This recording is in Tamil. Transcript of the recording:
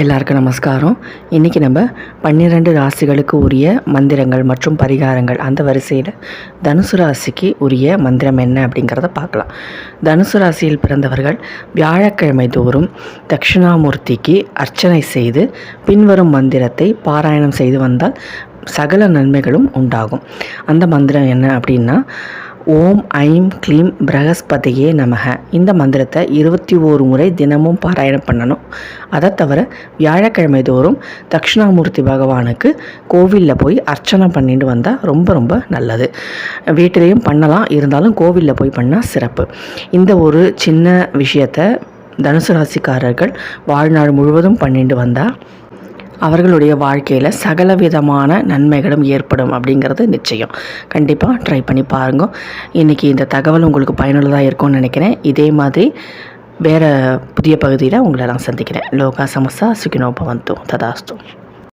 எல்லாருக்கும் நமஸ்காரம். இன்றைக்கி நம்ம பன்னிரெண்டு ராசிகளுக்கு உரிய மந்திரங்கள் மற்றும் பரிகாரங்கள். அந்த வரிசையில் தனுசு ராசிக்கு உரிய மந்திரம் என்ன அப்படிங்கிறத பார்க்கலாம். தனுசு ராசியில் பிறந்தவர்கள் வியாழக்கிழமை தோறும் தட்சிணாமூர்த்திக்கு அர்ச்சனை செய்து பின்வரும் மந்திரத்தை பாராயணம் செய்து வந்தால் சகல நன்மைகளும் உண்டாகும். அந்த மந்திரம் என்ன அப்படின்னா ஓம் ஐம் க்ளீம் பிரகஸ்பதியே நமக. இந்த மந்திரத்தை இருபத்தி ஓரு முறை தினமும் பாராயணம் பண்ணணும். அதை தவிர வியாழக்கிழமை தோறும் தட்சிணாமூர்த்தி பகவானுக்கு கோவிலில் போய் அர்ச்சனை பண்ணிட்டு வந்தால் ரொம்ப ரொம்ப நல்லது. வீட்டிலையும் பண்ணலாம். இருந்தாலும் கோவிலில் போய் பண்ணால் சிறப்பு. இந்த ஒரு சின்ன விஷயத்தை தனுசு ராசிக்காரர்கள் வாழ்நாள் முழுவதும் பண்ணிட்டு வந்தால் அவர்களுடைய வாழ்க்கையில் சகல விதமான நன்மைகளும் ஏற்படும் அப்படிங்கிறது நிச்சயம். கண்டிப்பாக ட்ரை பண்ணி பாருங்க. இன்றைக்கி இந்த தகவல் உங்களுக்கு பயனுள்ளதாக இருக்கும்னு நினைக்கிறேன். இதே மாதிரி வேறு புதிய பகுதியில் உங்களை நான் சந்திக்கிறேன். லோகா சமஸ்தா சுகினோ பவந்தோ ததாஸ்தும்